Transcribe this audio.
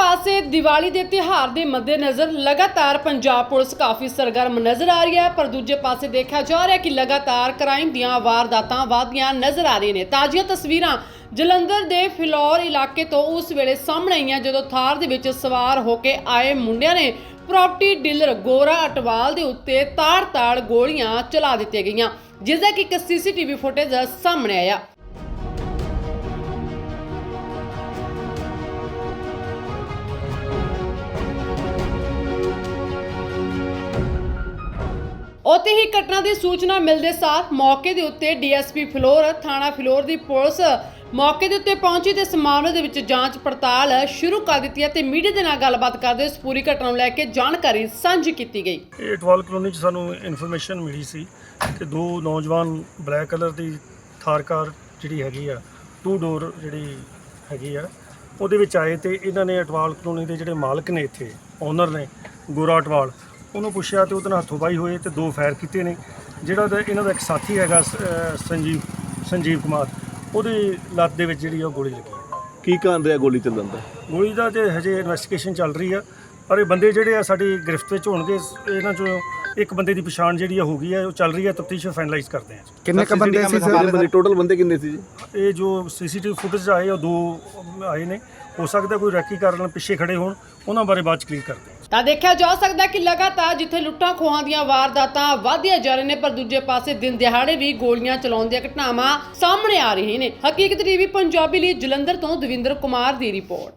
ਪਾਸੇ ਦੀਵਾਲੀ ਦੇ ਤਿਉਹਾਰ ਦੇ ਮੱਦੇਨਜ਼ਰ ਲਗਾਤਾਰ ਪੰਜਾਬ ਪੁਲਿਸ ਕਾਫੀ ਸਰਗਰਮ ਨਜ਼ਰ ਆ ਰਹੀ ਹੈ, ਪਰ ਦੂਜੇ ਪਾਸੇ ਦੇਖਿਆ ਜਾ ਰਿਹਾ ਕਿ ਲਗਾਤਾਰ ਕ੍ਰਾਈਮ ਦੀਆਂ ਵਾਰਦਾਤਾਂ ਵਧਦੀਆਂ ਨਜ਼ਰ ਆ ਰਹੀਆਂ ਨੇ। ਤਾਜ਼ੀਆਂ ਤਸਵੀਰਾਂ ਜਲੰਧਰ ਦੇ ਫਿਲੌਰ ਇਲਾਕੇ ਤੋਂ ਉਸ ਵੇਲੇ ਸਾਹਮਣੇ ਆਈਆਂ, ਜਦੋਂ ਥਾਰ ਦੇ ਵਿੱਚ ਸਵਾਰ ਹੋ ਕੇ ਆਏ ਮੁੰਡਿਆਂ ਨੇ ਪ੍ਰਾਪਰਟੀ ਡੀਲਰ ਗੋਰਾ ਅਟਵਾਲ ਦੇ ਉੱਤੇ ਤਾਰ ਤਾੜ ਗੋਲੀਆਂ ਚਲਾ ਦਿੱਤੀਆਂ ਗਈਆਂ, ਜਿਸ ਦਾ ਕਿ ਇੱਕ ਸੀਸੀਟੀਵੀ ਫੁਟੇਜ ਸਾਹਮਣੇ ਆਇਆ। ਉੱਥੇ ਹੀ ਘਟਨਾ ਦੀ ਸੂਚਨਾ ਮਿਲਦੇ ਸਾਥ ਮੌਕੇ ਦੇ ਉੱਤੇ ਡੀਐਸਪੀ ਫਲੋਰ, ਥਾਣਾ ਫਲੋਰ ਦੀ ਪੁਲਿਸ ਮੌਕੇ ਦੇ ਉੱਤੇ ਪਹੁੰਚੀ ਤੇ ਇਸ ਮਾਮਲੇ ਦੇ ਵਿੱਚ ਜਾਂਚ ਪੜਤਾਲ ਸ਼ੁਰੂ ਕਰ ਦਿੱਤੀ ਹੈ ਤੇ ਮੀਡੀਆ ਦੇ ਨਾਲ ਗੱਲਬਾਤ ਕਰਦੇ ਇਸ ਪੂਰੀ ਘਟਨਾ ਨੂੰ ਲੈ ਕੇ ਜਾਣਕਾਰੀ ਸਾਂਝੀ ਕੀਤੀ ਗਈ। ਇਹ ਟਵਾਲ ਕਲੋਨੀ 'ਚ ਸਾਨੂੰ ਇਨਫੋਰਮੇਸ਼ਨ ਮਿਲੀ ਸੀ ਕਿ ਦੋ ਨੌਜਵਾਨ ਬਲੈਕ ਕਲਰ ਦੀ ਥਾਰ ਕਾਰ ਜਿਹੜੀ ਹੈਗੀ ਆ ਟੂ ਡੋਰ ਜਿਹੜੀ ਹੈਗੀ ਆ, ਉਹਦੇ ਵਿੱਚ ਆਏ ਤੇ ਇਹਨਾਂ ਨੇ ਅਟਵਾਲ ਕਲੋਨੀ ਦੇ ਜਿਹੜੇ ਮਾਲਕ ਨੇ ਇੱਥੇ ਓਨਰ ਨੇ, ਗੋਰਾ ਅਟਵਾਲ ਉਹਨੂੰ ਪੁੱਛਿਆ ਤੇ ਉਹਦੇ ਨਾਲ ਹੱਥੋਂ ਬਾਈ ਹੋਏ ਤੇ ਦੋ ਫਾਇਰ ਕੀਤੇ ਨੇ ਜਿਹੜਾ ਦਾ ਇਹਨਾਂ ਦਾ ਇੱਕ ਸਾਥੀ ਹੈਗਾ ਸ- ਅਹ ਸੰਜੀਵ ਸੰਜੀਵ ਕੁਮਾਰ। ਉਹਦੀ ਲੱਤ ਦੇ ਵਿੱਚ ਜਿਹੜੀ ਆ ਉਹ ਗੋਲੀ ਲੱਗੀ ਹੈ। ਕੀ ਕਾਰਨ ਰਿਹਾ ਗੋਲੀ ਚੱਲਣ ਦਾ? ਗੋਲੀ ਦਾ ਤੇ ਹਜੇ ਇਨਵੈਸਟੀਗੇਸ਼ਨ ਚੱਲ ਰਹੀ ਆ ਪਰ ਇਹ ਬੰਦੇ ਜਿਹੜੇ ਆ ਸਾਡੀ ਗ੍ਰਿਫਤ ਵਿੱਚ ਹੋਣਗੇ ਇਹਨਾਂ ਚੋਂ ਇੱਕ ਬੰਦੇ ਦੀ ਪਛਾਣ ਜਿਹੜੀ ਆ ਹੋ ਗਈ ਹੈ ਉਹ ਚੱਲ ਰਹੀ ਹੈ ਤਫਤੀਸ਼ ਫਾਈਨਲਾਈਜ਼ ਕਰਦੇ ਆ। ਕਿੰਨੇ ਕ ਬੰਦੇ ਸੀ ਸਰ? ਬੰਦੇ ਟੋਟਲ ਬੰਦੇ ਕਿੰਨੇ ਸੀ ਜੀ? ਇਹ ਜੋ ਸੀਸੀਟੀਵੀ ਫੁਟੇਜ ਆਏ ਉਹ ਦੋ ਆਏ ਨੇ। ਹੋ ਸਕਦਾ ਕੋਈ ਰੈਕੀ ਕਾਰਨ ਪਿੱਛੇ ਖੜੇ ਹੋਣ ਉਹਨਾਂ ਬਾਰੇ ਬਾਅਦ ਚ ਕਲੀਅਰ ਕਰਦੇ ਤਾਂ ਦੇਖਿਆ ਜਾ ਸਕਦਾ ਕਿ ਲਗਾਤਾਰ ਜਿੱਥੇ ਲੁੱਟਾਂ ਖੋਹਾਂ ਦੀਆਂ ਵਾਰਦਾਤਾਂ ਵਧਦੀਆਂ ਜਾ ਰਹੀਆਂ ਨੇ, ਪਰ ਦੂਜੇ ਪਾਸੇ ਦਿਨ ਦਿਹਾੜੇ ਵੀ ਗੋਲੀਆਂ ਚਲਾਉਣ ਦੀਆਂ ਘਟਨਾਵਾਂ ਸਾਹਮਣੇ ਆ ਰਹੀਆਂ ਨੇ। ਹਕੀਕਤ ਟੀਵੀ ਪੰਜਾਬੀ ਲਈ ਜਲੰਧਰ ਤੋਂ ਦਵਿੰਦਰ ਕੁਮਾਰ ਦੀ ਰਿਪੋਰਟ।